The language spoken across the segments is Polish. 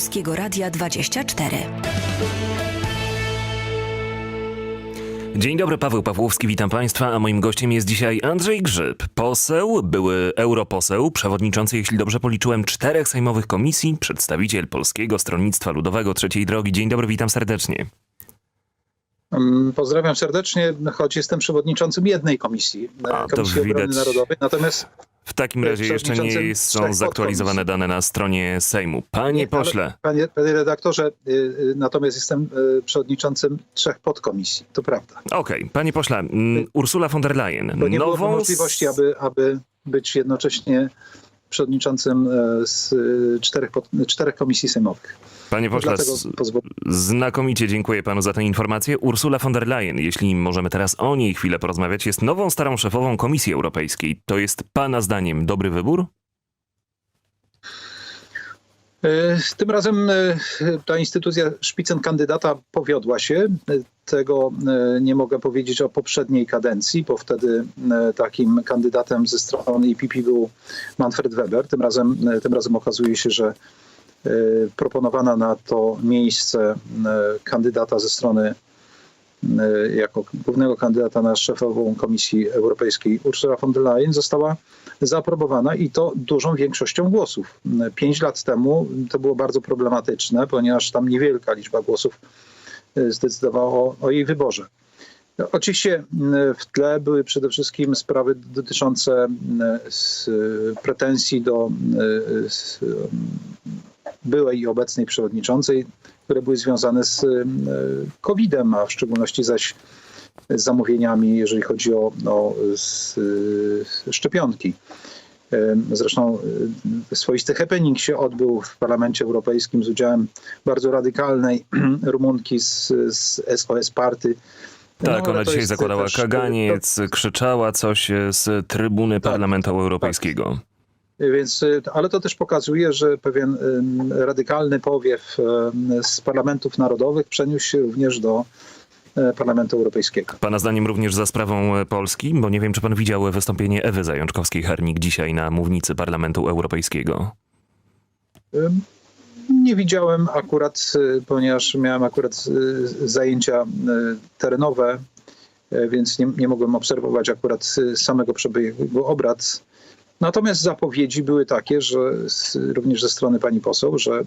Polskiego Radia 24. Dzień dobry, Paweł Pawłowski, witam Państwa, a moim gościem jest dzisiaj Andrzej Grzyb, poseł, były europoseł, przewodniczący, jeśli dobrze policzyłem, czterech sejmowych komisji, przedstawiciel Polskiego Stronnictwa Ludowego Trzeciej Drogi. Dzień dobry, witam serdecznie. Mm, Pozdrawiam serdecznie, choć jestem przewodniczącym jednej komisji, A, to Komisji Obrony widać. Narodowej. Natomiast W takim razie jeszcze nie są zaktualizowane dane na stronie Sejmu. Panie pośle, panie, panie redaktorze, y, y, natomiast jestem y, przewodniczącym trzech podkomisji. To prawda. okej, panie pośle, mm, Ursula von der Leyen, Bo nie było nową... możliwości, aby, aby być jednocześnie przewodniczącym e, z y, czterech, czterech komisji sejmowych. Panie pośle, s- pozwolę. Znakomicie dziękuję panu za tę informację. Ursula von der Leyen, jeśli możemy teraz o niej chwilę porozmawiać, jest nową starą szefową Komisji Europejskiej. To jest pana zdaniem dobry wybór? E, Tym razem e, ta instytucja szpicen kandydata powiodła się. Tego e, nie mogę powiedzieć o poprzedniej kadencji, bo wtedy e, takim kandydatem ze strony EPP był Manfred Weber. Tym razem, e, tym razem okazuje się, że proponowana na to miejsce kandydata ze strony jako głównego kandydata na szefową Komisji Europejskiej Ursula von der Leyen została zaaprobowana i to dużą większością głosów. Pięć lat temu to było bardzo problematyczne, ponieważ tam niewielka liczba głosów e, zdecydowała o, jej wyborze. No, Oczywiście m, w tle były przede wszystkim sprawy dotyczące s- pretensji do byłej i obecnej przewodniczącej, które były związane z COVID-em, a w szczególności zaś z zamówieniami, jeżeli chodzi o, o szczepionki. Zresztą e, swoisty happening się odbył w Parlamencie Europejskim z udziałem bardzo radykalnej Rumunki z, z SOS Party. Tak, No, ona to dzisiaj zakładała też, e, kaganiec, krzyczała coś e, z trybuny Tak, Parlamentu Europejskiego. Więc, y, ale to też pokazuje, że pewien radykalny powiew z parlamentów narodowych przeniósł się również do Parlamentu Europejskiego. Pana zdaniem również za sprawą e, Polski? Bo nie wiem, czy pan widział wystąpienie Ewy Zajączkowskiej-Hernik dzisiaj na mównicy Parlamentu Europejskiego. Nie widziałem akurat, ponieważ miałem akurat zajęcia terenowe, więc nie, nie mogłem obserwować akurat samego przebiegu obrad. Natomiast zapowiedzi były takie, że również ze strony pani poseł, że e,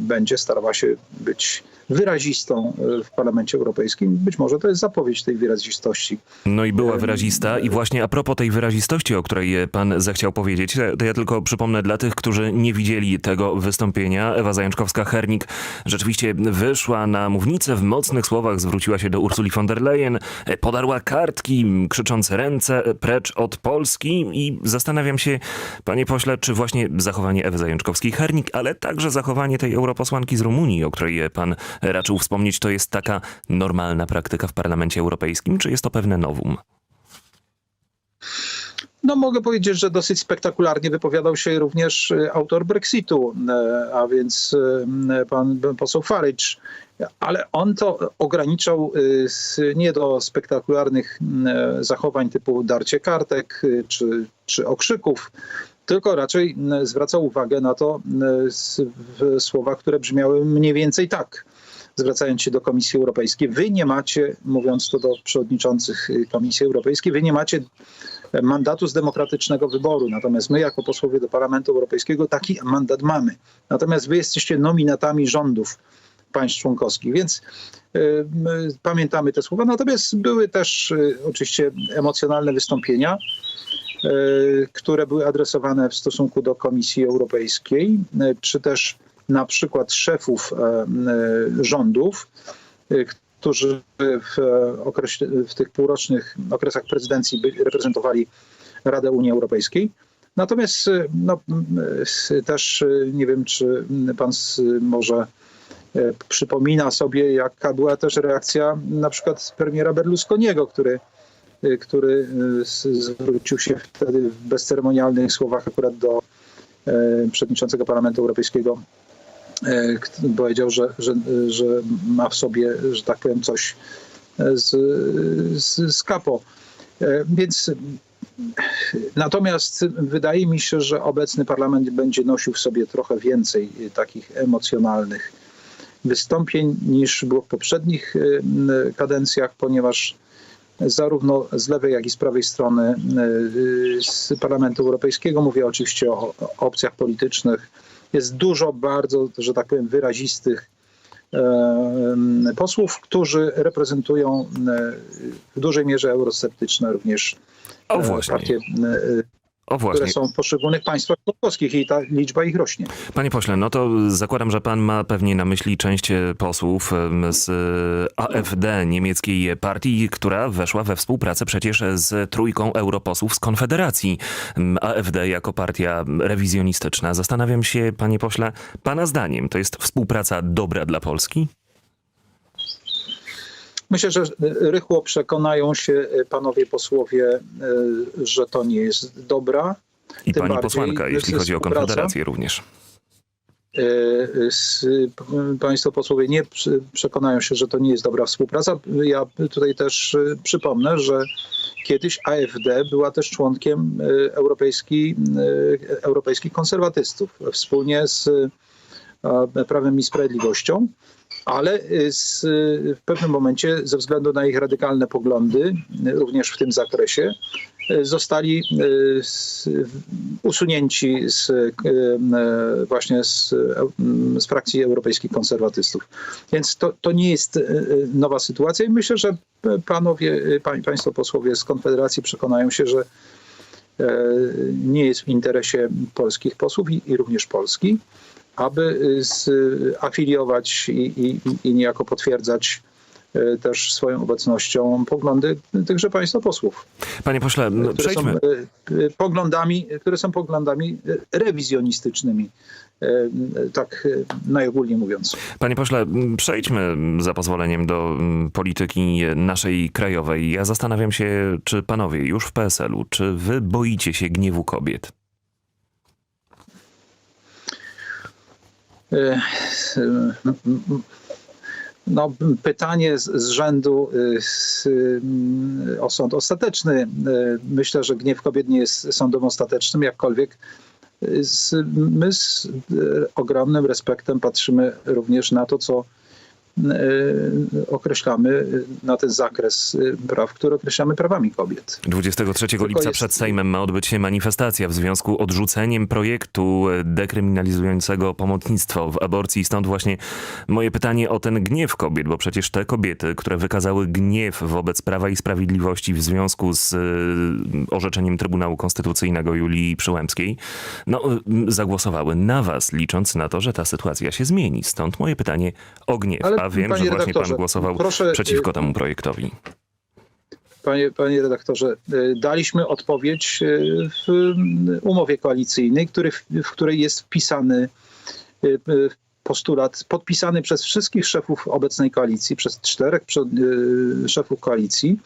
będzie starała się być wyrazistą e, w Parlamencie Europejskim. Być może to jest zapowiedź tej wyrazistości. No i była Em, wyrazista i właśnie a propos tej wyrazistości, o której e, pan zechciał powiedzieć, e, to ja tylko przypomnę dla tych, którzy nie widzieli tego wystąpienia. Ewa Zajączkowska-Hernik rzeczywiście wyszła na mównicę, w mocnych słowach zwróciła się do Ursuli von der Leyen, e, podarła kartki, krzycząc ręce e, precz od Polski i zastanawiam się, panie pośle, czy właśnie zachowanie Ewy Zajączkowskiej-Hernik, ale także zachowanie tej europosłanki z Rumunii, o której pan raczył wspomnieć, to jest taka normalna praktyka w Parlamencie Europejskim, czy jest to pewne nowum? No mogę powiedzieć, że dosyć spektakularnie wypowiadał się również e, autor Brexitu, e, a więc e, pan poseł Farage. Ale on to ograniczał s- nie do spektakularnych e, zachowań typu darcie kartek e, czy, czy okrzyków, tylko raczej zwracał uwagę na to w słowach, które brzmiały mniej więcej tak. Zwracając się do Komisji Europejskiej, wy nie macie, mówiąc to do przewodniczących y, Komisji Europejskiej, wy nie macie mandatu z demokratycznego wyboru. Natomiast my, jako posłowie do Parlamentu Europejskiego, taki mandat mamy. Natomiast wy jesteście nominatami rządów państw członkowskich, więc y, my pamiętamy te słowa. Natomiast były też y, oczywiście emocjonalne wystąpienia, y, które były adresowane w stosunku do Komisji Europejskiej, czy też na przykład szefów e, rządów, którzy w, e, w tych półrocznych okresach prezydencji reprezentowali Radę Unii Europejskiej. Natomiast no, też nie wiem, czy pan może przypomina sobie, jaka była też reakcja na przykład premiera Berlusconiego, który, e, który e, zwrócił się wtedy w bezceremonialnych słowach akurat do e, przewodniczącego Parlamentu Europejskiego e, powiedział, że, że, że ma w sobie, że tak powiem, coś z, z, z kapo. E, Więc Natomiast wydaje mi się, że obecny parlament będzie nosił w sobie trochę więcej takich emocjonalnych wystąpień niż było w poprzednich y, y, kadencjach, ponieważ zarówno z lewej, jak i z prawej strony y, z Parlamentu Europejskiego, mówię oczywiście o opcjach politycznych, jest dużo bardzo, że tak powiem, wyrazistych posłów, którzy reprezentują w dużej mierze eurosceptyczne również O właśnie, partie, o które właśnie. są w poszczególnych państwach członkowskich i ta liczba ich rośnie. Panie pośle, no to zakładam, że pan ma pewnie na myśli część e, posłów z e, AfD, niemieckiej partii, która weszła we współpracę przecież z trójką europosłów z Konfederacji. AfD jako partia rewizjonistyczna. Zastanawiam się, panie pośle, pana zdaniem to jest współpraca dobra dla Polski? Myślę, że rychło przekonają się e, panowie posłowie, e, że to nie jest dobra. I Tym pani bardziej, posłanka, jeśli chodzi o Konfederację również. P- Państwo posłowie nie przekonają się, że to nie jest dobra współpraca. Ja tutaj też przypomnę, że kiedyś AfD była też członkiem europejski, europejskich konserwatystów wspólnie z Prawem i Sprawiedliwością, ale e, z, w pewnym momencie ze względu na ich radykalne poglądy, e, również w tym zakresie, zostali usunięci z, e, właśnie z, z frakcji europejskich konserwatystów. Więc to, to nie jest nowa sytuacja i myślę, że panowie, e, pań, państwo posłowie z Konfederacji przekonają się, że e, nie jest w interesie polskich posłów i, i również Polski, aby z, afiliować i, i, i niejako potwierdzać e, też swoją obecnością poglądy tychże państwa posłów Panie pośle, są przejdźmy. e, e, poglądami, które są poglądami rewizjonistycznymi, tak najogólniej mówiąc. Panie pośle, przejdźmy za pozwoleniem do polityki naszej krajowej. Ja zastanawiam się, czy panowie już w PSL-u, czy wy boicie się gniewu kobiet? No, pytanie z, z rzędu y, z, o sąd ostateczny. Y, Myślę, że gniew kobiet nie jest sądem ostatecznym, jakkolwiek y, z, my z y, ogromnym respektem patrzymy również na to, co y, określamy, y, na ten zakres y, praw, które określamy prawami kobiet. 23 lipca jest- przed Sejmem ma odbyć się manifestacja w związku odrzuceniem projektu e, dekryminalizującego pomocnictwo w aborcji. Stąd właśnie moje pytanie o ten gniew kobiet, bo przecież te kobiety, które wykazały gniew wobec Prawa i Sprawiedliwości w związku z orzeczeniem Trybunału Konstytucyjnego Julii Przyłębskiej, no, zagłosowały na was, licząc na to, że ta sytuacja się zmieni. Stąd moje pytanie o gniew. Ale, A wiem, panie że właśnie pan głosował proszę, przeciwko y, temu projektowi. Panie, panie redaktorze, y, daliśmy odpowiedź y, w umowie koalicyjnej, który, w, której jest wpisany postulat podpisany przez wszystkich szefów obecnej koalicji, przez czterech y, szefów koalicji,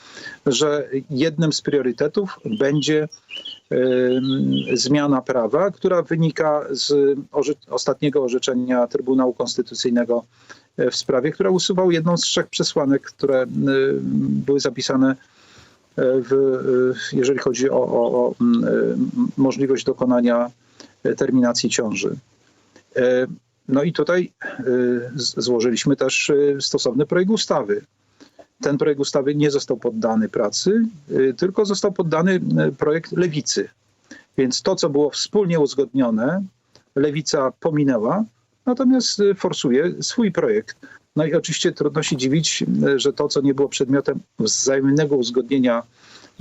że jednym z priorytetów będzie y, zmiana prawa, która wynika z ostatniego orzeczenia Trybunału Konstytucyjnego w sprawie, która usuwał jedną z trzech przesłanek, które y, były zapisane w, y, jeżeli chodzi o, o, o możliwość dokonania terminacji ciąży. No i tutaj złożyliśmy też stosowny projekt ustawy. Ten projekt ustawy nie został poddany pracy, tylko został poddany projekt lewicy. Więc to, co było wspólnie uzgodnione, lewica pominęła, natomiast y, forsuje swój projekt. No i oczywiście trudno się dziwić, y, że to, co nie było przedmiotem wzajemnego uzgodnienia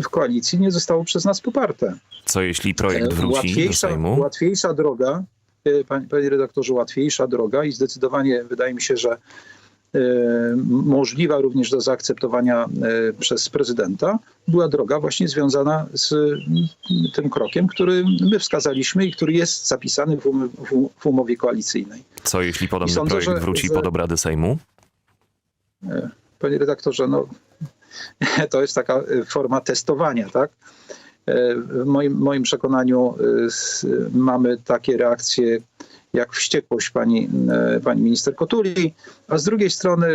w koalicji, nie zostało przez nas poparte. Co jeśli projekt wróci do łatwiejsza, Sejmu? łatwiejsza droga, y, panie, panie redaktorze, łatwiejsza droga i zdecydowanie wydaje mi się, że możliwa również do zaakceptowania y, przez prezydenta, była droga właśnie związana z y, tym krokiem, który my wskazaliśmy i który jest zapisany w, um, w, umowie koalicyjnej. Co jeśli podobny sądzę, projekt wróci że- pod obrady Sejmu? Panie redaktorze, no, to jest taka forma testowania, tak? E, W moim, moim przekonaniu mamy takie reakcje jak wściekłość pani, e, pani minister Kotuli, a z drugiej strony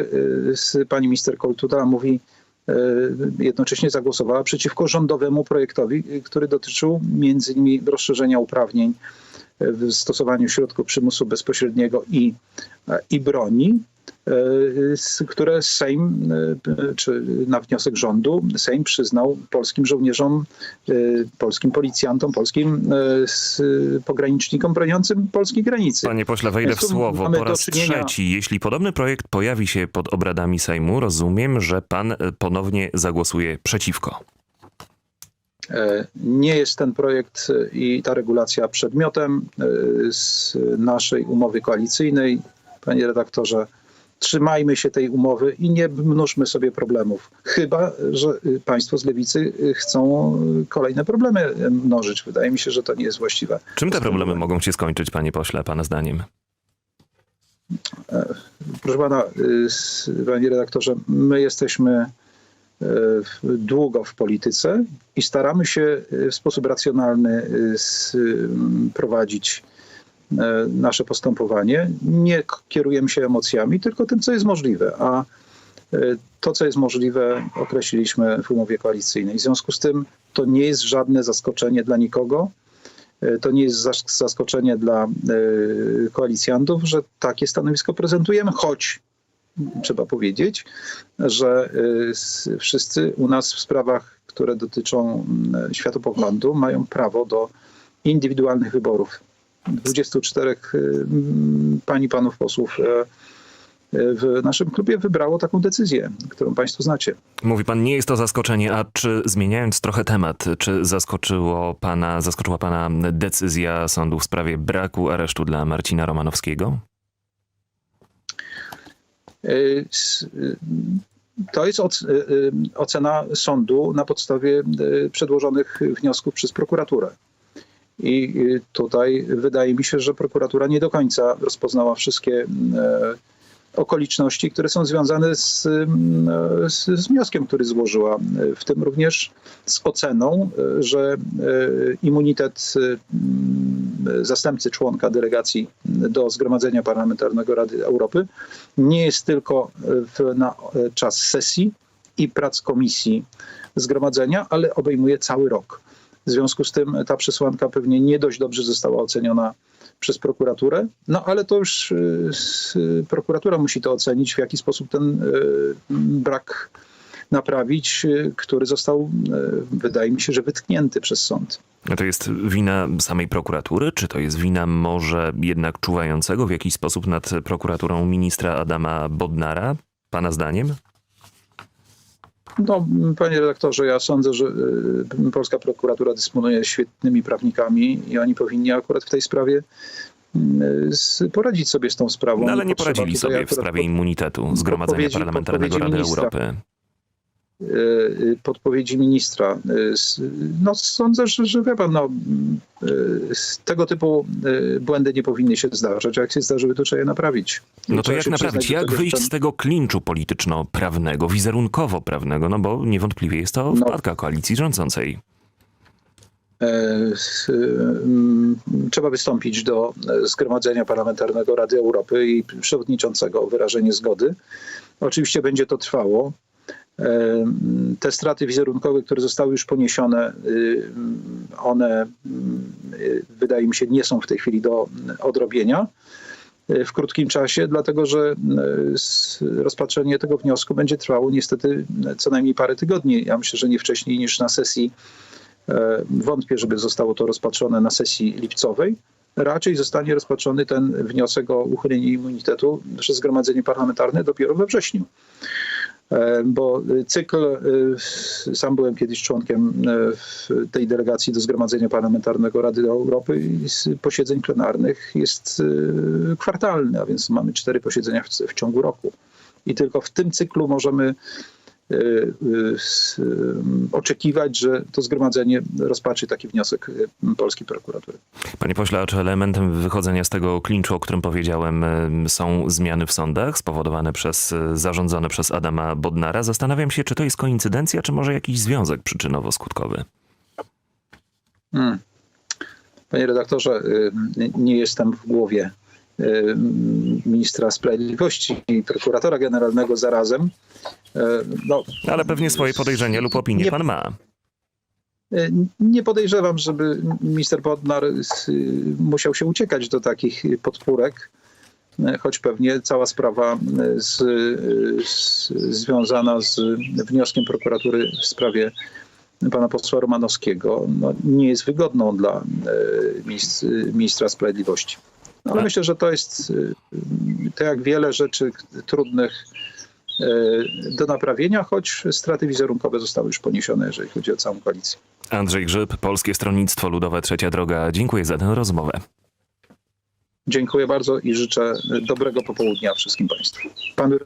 s- pani minister Kotuda mówi, e, jednocześnie zagłosowała przeciwko rządowemu projektowi, e, który dotyczył między innymi rozszerzenia uprawnień e, w stosowaniu środków przymusu bezpośredniego i, e, i broni, e, które Sejm, e, czy na wniosek rządu, Sejm przyznał polskim żołnierzom, e, polskim policjantom, polskim e, pogranicznikom broniącym polskiej granicy. Panie pośle, wejdę w słowo po raz trzeci. Jeśli podobny projekt pojawi się pod obradami Sejmu, rozumiem, że pan ponownie zagłosuje przeciwko. Nie jest ten projekt i ta regulacja przedmiotem z naszej umowy koalicyjnej. Panie redaktorze, trzymajmy się tej umowy i nie mnóżmy sobie problemów. Chyba, że y, państwo z lewicy y, chcą y, kolejne problemy mnożyć. Wydaje mi się, że to nie jest właściwe. Czym te problemy mogą się skończyć, panie pośle, pana zdaniem? Proszę pana, panie redaktorze, my jesteśmy w- długo w polityce i staramy się w sposób racjonalny prowadzić nasze postępowanie. Nie kierujemy się emocjami, tylko tym, co jest możliwe. A y, to, co jest możliwe, określiliśmy w umowie koalicyjnej. W związku z tym to nie jest żadne zaskoczenie dla nikogo. E, To nie jest zas- zaskoczenie dla e, koalicjantów, że takie stanowisko prezentujemy, choć trzeba powiedzieć, że e, wszyscy u nas w sprawach, które dotyczą światopoglądu, mają prawo do indywidualnych wyborów. 24 mm, pań i panów posłów e, e, w naszym klubie wybrało taką decyzję, którą państwo znacie. Mówi pan, nie jest to zaskoczenie, a czy zmieniając trochę temat, czy zaskoczyło pana, zaskoczyła pana decyzja sądu w sprawie braku aresztu dla Marcina Romanowskiego? Y, y, To jest oc- y, y, ocena sądu na podstawie y, przedłożonych wniosków przez prokuraturę. I y, tutaj wydaje mi się, że prokuratura nie do końca rozpoznała wszystkie e, okoliczności, które są związane z, e, z, z wnioskiem, który złożyła, e, w tym również z oceną, że immunitet zastępcy członka delegacji do Zgromadzenia Parlamentarnego Rady Europy nie jest tylko w, na czas sesji i prac komisji zgromadzenia, ale obejmuje cały rok. W związku z tym ta przesłanka pewnie nie dość dobrze została oceniona przez prokuraturę, no ale to już y, y, prokuratura musi to ocenić, w jaki sposób ten y, brak naprawić, który został, wydaje mi się, że wytknięty przez sąd. To jest wina samej prokuratury, czy to jest wina może jednak czuwającego w jakiś sposób nad prokuraturą ministra Adama Bodnara, pana zdaniem? No, panie redaktorze, ja sądzę, że y, polska prokuratura dysponuje świetnymi prawnikami i oni powinni akurat w tej sprawie y, poradzić sobie z tą sprawą. No ale nie poradzili sobie w sprawie immunitetu Zgromadzenia Parlamentarnego Rady ministra. Europy. Y, y, podpowiedzi ministra. Y, No sądzę, że, że wie pan, no, tego typu błędy nie powinny się zdarzać, jak się zdarzyły, to trzeba je naprawić. No to jak naprawić? Jak wyjść z tego klinczu polityczno-prawnego, wizerunkowo-prawnego? No bo niewątpliwie jest to No. wpadka koalicji rządzącej. E, mm, Trzeba wystąpić do Zgromadzenia Parlamentarnego Rady Europy i przewodniczącego o wyrażenie zgody. Oczywiście będzie to trwało. Te straty wizerunkowe, które zostały już poniesione, y, one y, wydaje mi się nie są w tej chwili do odrobienia y, w krótkim czasie, dlatego że rozpatrzenie tego wniosku będzie trwało niestety co najmniej parę tygodni. Ja myślę, że nie wcześniej niż na sesji E, Wątpię, żeby zostało to rozpatrzone na sesji lipcowej. Raczej zostanie rozpatrzony ten wniosek o uchylenie immunitetu przez Zgromadzenie Parlamentarne dopiero we wrześniu. E, Bo cykl, e, sam byłem kiedyś członkiem e, tej delegacji do Zgromadzenia Parlamentarnego Rady Europy i z posiedzeń plenarnych jest e, kwartalny, a więc mamy cztery posiedzenia w, w ciągu roku. I tylko w tym cyklu możemy e, e, oczekiwać, że to zgromadzenie rozpatrzy taki wniosek polskiej prokuratury. Panie pośle, a czy elementem wychodzenia z tego klinczu, o którym powiedziałem, em, są zmiany w sądach spowodowane przez, zarządzone przez Adama Bodnara? Zastanawiam się, czy to jest koincydencja, czy może jakiś związek przyczynowo-skutkowy. Hmm. Panie redaktorze, y, nie jestem w głowie y, ministra sprawiedliwości i prokuratora generalnego zarazem. Y, No, Ale pewnie swoje podejrzenia lub opinie Nie- pan ma. y, nie podejrzewam, żeby minister Bodnar musiał się uciekać do takich podpórek, y, choć pewnie cała sprawa y, z, z, związana z wnioskiem prokuratury w sprawie pana posła Romanowskiego no, nie jest wygodną dla y, minis- ministra sprawiedliwości. Ale Tak. myślę, że to jest to jak wiele rzeczy trudnych y, do naprawienia, choć straty wizerunkowe zostały już poniesione, jeżeli chodzi o całą koalicję. Andrzej Grzyb, Polskie Stronnictwo Ludowe Trzecia Droga. Dziękuję za tę rozmowę. Dziękuję bardzo i życzę dobrego popołudnia wszystkim Państwu. Panu